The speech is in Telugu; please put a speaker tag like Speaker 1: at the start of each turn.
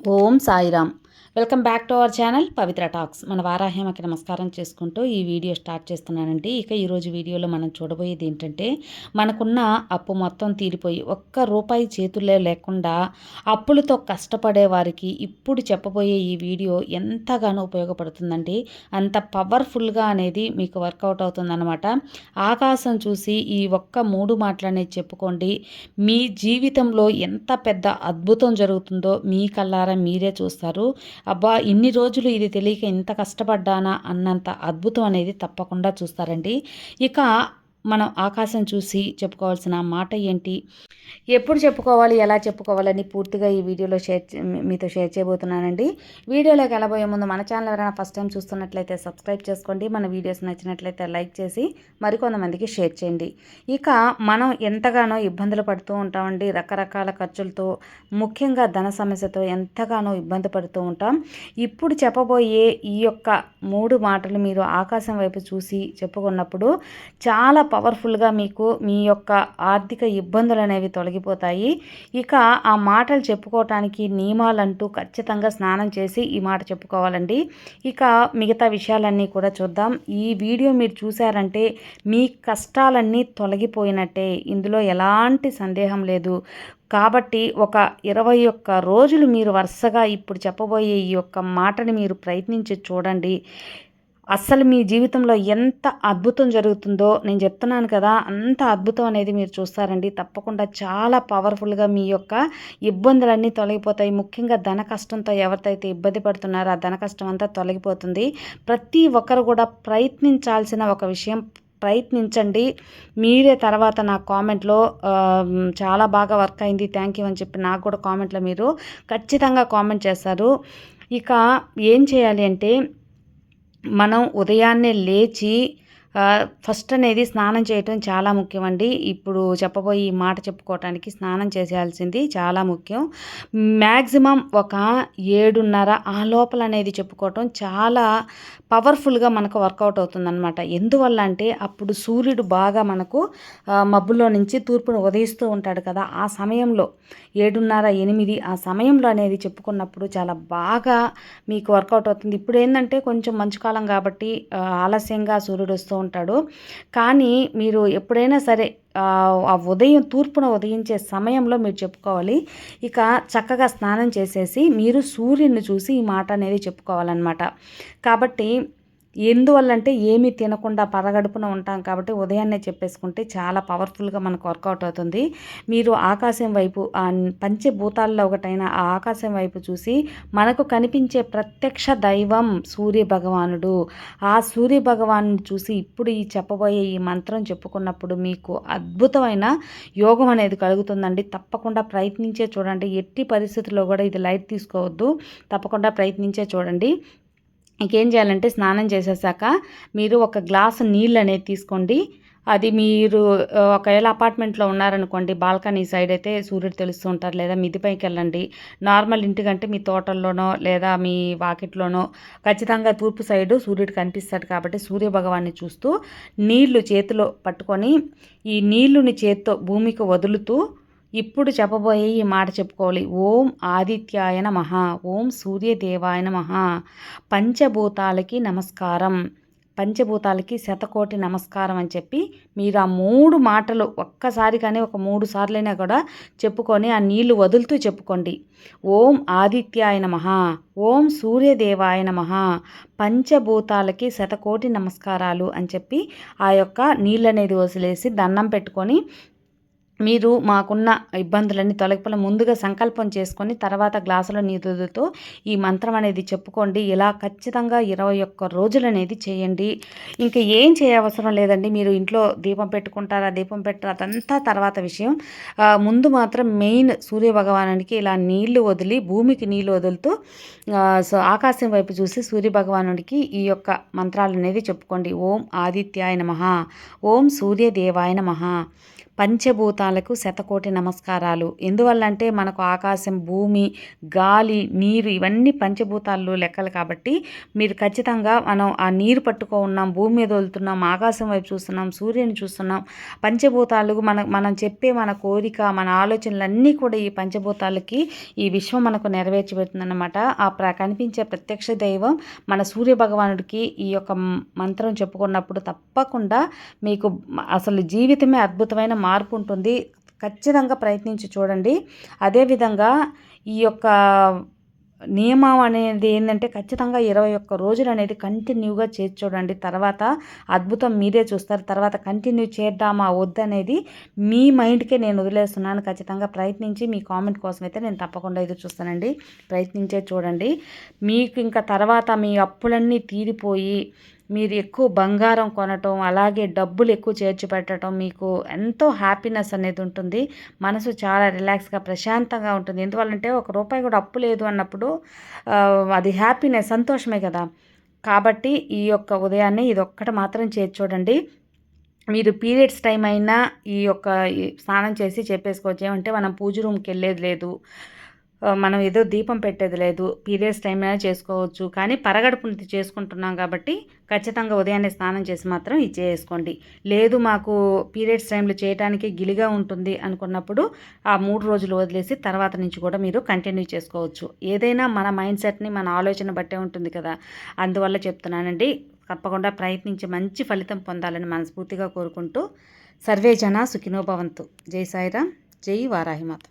Speaker 1: Om Sairam welcome back to our channel Pavitra talks. మన వారాహ్యమకి నమస్కారం చేసుకుంటూ ఈ వీడియో స్టార్ట్ చేస్తున్నానండి. ఇక ఈరోజు వీడియోలో మనం చూడబోయేది ఏంటంటే మనకున్న అప్పు మొత్తం తీరిపోయి ఒక్క రూపాయి చేతుల్లో లేకుండా అప్పులతో కష్టపడే వారికి ఇప్పుడు చెప్పబోయే ఈ వీడియో ఎంతగానో ఉపయోగపడుతుందండి. అంత పవర్ఫుల్గా అనేది మీకు వర్కౌట్ అవుతుందన్నమాట. ఆకాశం చూసి ఈ ఒక్క మూడు మాటలనేది చెప్పుకోండి. మీ జీవితంలో ఎంత పెద్ద అద్భుతం జరుగుతుందో మీ కల్లారా మీరే చూస్తారు. అబ్బా ఇన్ని రోజులు ఇది తెలియక ఇంత కష్టపడ్డానా అన్నంత అద్భుతం అనేది తప్పకుండా చూస్తారండి. ఇక మనం ఆకాశం చూసి చెప్పుకోవాల్సిన మాట ఏంటి? ఎప్పుడు చెప్పుకోవాలి? ఎలా చెప్పుకోవాలని పూర్తిగా ఈ వీడియోలో షేర్ మీతో షేర్ చేయబోతున్నానండి. వీడియోలోకి వెళ్ళబోయే ముందు మన ఛానల్ ఎవరైనా ఫస్ట్ టైం చూస్తున్నట్లయితే సబ్స్క్రైబ్ చేసుకోండి. మన వీడియోస్ నచ్చినట్లయితే లైక్ చేసి మరికొంతమందికి షేర్ చేయండి. ఇక మనం ఎంతగానో ఇబ్బందులు పడుతూ ఉంటామండి. రకరకాల ఖర్చులతో ముఖ్యంగా ధన సమస్యతో ఎంతగానో ఇబ్బంది పడుతూ ఉంటాం. ఇప్పుడు చెప్పబోయే ఈ యొక్క మూడు మాటలు మీరు ఆకాశం వైపు చూసి చెప్పుకున్నప్పుడు చాలా పవర్ఫుల్గా మీకు మీ యొక్క ఆర్థిక ఇబ్బందులు అనేవి తొలగిపోతాయి. ఇక ఆ మాటలు చెప్పుకోవటానికి నియమాలంటూ ఖచ్చితంగా స్నానం చేసి ఈ మాట చెప్పుకోవాలండి. ఇక మిగతా విషయాలన్నీ కూడా చూద్దాం. ఈ వీడియో మీరు చూసారంటే మీ కష్టాలన్నీ తొలగిపోయినట్టే. ఇందులో ఎలాంటి సందేహం లేదు. కాబట్టి ఒక ఇరవై ఒక్క రోజులు మీరు వరుసగా ఇప్పుడు చెప్పబోయే ఈ యొక్క మాటని మీరు ప్రయత్నించి చూడండి. అస్సలు మీ జీవితంలో ఎంత అద్భుతం జరుగుతుందో నేను చెప్తున్నాను కదా అంత అద్భుతం అనేది మీరు చూస్తారండి. తప్పకుండా చాలా పవర్ఫుల్గా మీ యొక్క ఇబ్బందులన్నీ తొలగిపోతాయి. ముఖ్యంగా ధన కష్టంతో ఎవరితైతే ఇబ్బంది పడుతున్నారో ఆ ధన కష్టం అంతా తొలగిపోతుంది. ప్రతి ఒక్కరు కూడా ప్రయత్నించాల్సిన ఒక విషయం ప్రయత్నించండి. మీరే తర్వాత నా కామెంట్లో చాలా బాగా వర్క్ అయింది థ్యాంక్ యూ అని చెప్పి నాకు కూడా కామెంట్లో మీరు ఖచ్చితంగా కామెంట్ చేస్తారు ఇక ఏం చేయాలి అంటే మనం ఉదయాన్నే లేచి ఫస్ట్ అనేది స్నానం చేయటం చాలా ముఖ్యం అండి ఇప్పుడు చెప్పబోయి ఈ మాట చెప్పుకోవటానికి స్నానం చేసేయాల్సింది చాలా ముఖ్యం. మ్యాక్సిమం ఒక ఏడున్నర ఆ లోపల అనేది చెప్పుకోవటం చాలా పవర్ఫుల్గా మనకు వర్కౌట్ అవుతుందన్నమాట. ఎందువల్ల అంటే అప్పుడు సూర్యుడు బాగా మనకు మబ్బులో నుంచి తూర్పును ఉదయిస్తూ ఉంటాడు కదా ఆ సమయంలో ఏడున్నర ఎనిమిది ఆ సమయంలో అనేది చెప్పుకున్నప్పుడు చాలా బాగా మీకు వర్కౌట్ అవుతుంది. ఇప్పుడు ఏంటంటే కొంచెం మంచు కాలం కాబట్టి ఆలస్యంగా సూర్యుడు వస్తూ ఉంటాడు. కానీ మీరు ఎప్పుడైనా సరే ఆ ఉదయం తూర్పున ఉదయించే సమయంలో మీరు చెప్పుకోవాలి. ఇక చక్కగా స్నానం చేసేసి మీరు సూర్యుని చూసి ఈ మాట అనేది చెప్పుకోవాలన్నమాట. కాబట్టి ఎందువల్లంటే ఏమీ తినకుండా పరగడుపున ఉంటాం కాబట్టి ఉదయాన్నే చెప్పేసుకుంటే చాలా పవర్ఫుల్గా మనకు వర్కౌట్ అవుతుంది. మీరు ఆకాశం వైపు పంచభూతాల్లో ఒకటైన ఆ ఆకాశం వైపు చూసి మనకు కనిపించే ప్రత్యక్ష దైవం సూర్య భగవానుడు ఆ సూర్య భగవాను చూసి ఇప్పుడు ఈ చెప్పబోయే ఈ మంత్రం చెప్పుకున్నప్పుడు మీకు అద్భుతమైన యోగం అనేది కలుగుతుందండి. తప్పకుండా ప్రయత్నించే చూడండి. ఎట్టి పరిస్థితుల్లో కూడా ఇది లైట్ తీసుకోవద్దు. తప్పకుండా ప్రయత్నించే చూడండి. ఇంకేం చేయాలంటే స్నానం చేసేసాక మీరు ఒక గ్లాసు నీళ్ళు అనేది తీసుకోండి. అది మీరు ఒకవేళ అపార్ట్మెంట్లో ఉన్నారనుకోండి బాల్కనీ సైడ్ అయితే సూర్యుడు తెలుస్తూ ఉంటారు లేదా మిదిపైకి వెళ్ళండి. నార్మల్ ఇంటికంటే మీ తోటల్లోనో లేదా మీ వాకిట్లోనో ఖచ్చితంగా తూర్పు సైడు సూర్యుడు కనిపిస్తాడు కాబట్టి సూర్య భగవాన్ని చూస్తూ నీళ్ళు చేతిలో పట్టుకొని ఈ నీళ్ళుని చేత్తో భూమికి వదులుతూ ఇప్పుడు చెప్పబోయే ఈ మాట చెప్పుకోవాలి. ఓం ఆదిత్యాయ నమః. ఓం సూర్యదేవాయ నమః. పంచభూతాలకి నమస్కారం. పంచభూతాలకి శతకోటి నమస్కారం అని చెప్పి మీరు ఆ మూడు మాటలు ఒక్కసారి కానీ ఒక మూడు సార్లైనా కూడా చెప్పుకొని ఆ నీళ్ళు వదులుతూ చెప్పుకోండి. ఓం ఆదిత్యాయ నమ. ఓం సూర్యదేవాయ నమ. పంచభూతాలకి శతకోటి నమస్కారాలు అని చెప్పి ఆ యొక్క నీళ్ళు అనేది వదిలేసి దండం పెట్టుకొని మీరు మాకున్న ఇబ్బందులన్నీ తొలగిపోయిన ముందుగా సంకల్పం చేసుకొని తర్వాత గ్లాసులో నీరుతో ఈ మంత్రం అనేది చెప్పుకోండి. ఇలా ఖచ్చితంగా ఇరవై ఒక్క రోజులు అనేది చేయండి. ఇంకా ఏం చేయవసరం లేదండి. మీరు ఇంట్లో దీపం పెట్టుకుంటారా దీపం పెట్టారా అదంతా తర్వాత విషయం. ముందు మాత్రం మెయిన్ సూర్య భగవానుడికి ఇలా నీళ్ళు వదిలి భూమికి నీళ్ళు వదులుతూ సో ఆకాశం వైపు చూసి సూర్య భగవానుడికి ఈ యొక్క మంత్రాలు అనేది చెప్పుకోండి. ఓం ఆదిత్యాయ నమ ఓం సూర్యదేవాయ నమ. పంచభూతాలకు శతకోటి నమస్కారాలు. ఎందువల్లంటే మనకు ఆకాశం భూమి గాలి నీరు ఇవన్నీ పంచభూతాలు లెక్కలు కాబట్టి మీరు ఖచ్చితంగా మనం ఆ నీరు పట్టుకో ఉన్నాం భూమి మీద వెళ్తున్నాం ఆకాశం వైపు చూస్తున్నాం సూర్యుని చూస్తున్నాం. పంచభూతాలు మన మనం చెప్పే మన కోరిక మన ఆలోచనలన్నీ కూడా ఈ పంచభూతాలకి ఈ విశ్వం మనకు నెరవేర్చి పెడుతుందన్నమాట ఆ ప్ర కనిపించే ప్రత్యక్ష దైవం మన సూర్య భగవానుడికి ఈ యొక్క మంత్రం చెప్పుకున్నప్పుడు తప్పకుండా మీకు అసలు జీవితమే అద్భుతమైన మార్పు ఉంటుంది. ఖచ్చితంగా ప్రయత్నించి చూడండి. అదేవిధంగా ఈ యొక్క నియమం అనేది ఏంటంటే ఖచ్చితంగా ఇరవై ఒక్క రోజులు అనేది కంటిన్యూగా చేసి చూడండి. తర్వాత అద్భుతం మీరే చూస్తారు. తర్వాత కంటిన్యూ చేద్దామా వద్దనేది మీ మైండ్కే నేను వదిలేస్తున్నాను. ఖచ్చితంగా ప్రయత్నించి మీ కామెంట్ కోసం అయితే నేను తప్పకుండా ఇది చూస్తానండి. ప్రయత్నించే చూడండి. మీకు ఇంకా తర్వాత మీ అప్పులన్నీ తీరిపోయి మీరు ఎక్కువ బంగారం కొనటం అలాగే డబ్బులు ఎక్కువ చేర్చి పెట్టడం మీకు ఎంతో హ్యాపీనెస్ అనేది ఉంటుంది. మనసు చాలా రిలాక్స్గా ప్రశాంతంగా ఉంటుంది. ఎందువల్లంటే ఒక రూపాయి కూడా అప్పు లేదు అన్నప్పుడు అది హ్యాపీనెస్ సంతోషమే కదా. కాబట్టి ఈ యొక్క ఉదయాన్నే ఇది ఒక్కటి మాత్రం చేసి చూడండి. మీరు పీరియడ్స్ టైం అయినా ఈ యొక్క స్నానం చేసి చెప్పేసుకోవచ్చు. ఏమంటే మనం పూజ రూమ్కి వెళ్ళేది లేదు. మనం ఏదో దీపం పెట్టేది లేదు. పీరియడ్స్ టైం అయినా చేసుకోవచ్చు. కానీ పరగడుపు చేసుకుంటున్నాం కాబట్టి ఖచ్చితంగా ఉదయాన్నే స్నానం చేసి మాత్రం ఇది చేసుకోండి లేదు మాకు పీరియడ్స్ టైంలో చేయడానికి గిలిగా ఉంటుంది అనుకున్నప్పుడు ఆ మూడు రోజులు వదిలేసి తర్వాత నుంచి కూడా మీరు కంటిన్యూ చేసుకోవచ్చు. ఏదైనా మన మైండ్ సెట్ని మన ఆలోచన బట్టే ఉంటుంది కదా. అందువల్ల చెప్తున్నానండి తప్పకుండా ప్రయత్నించి మంచి ఫలితం పొందాలని మనస్ఫూర్తిగా కోరుకుంటూ సర్వే జన సుఖినోభవంతు జై సాయిరామ్ జై వారాహిమాత.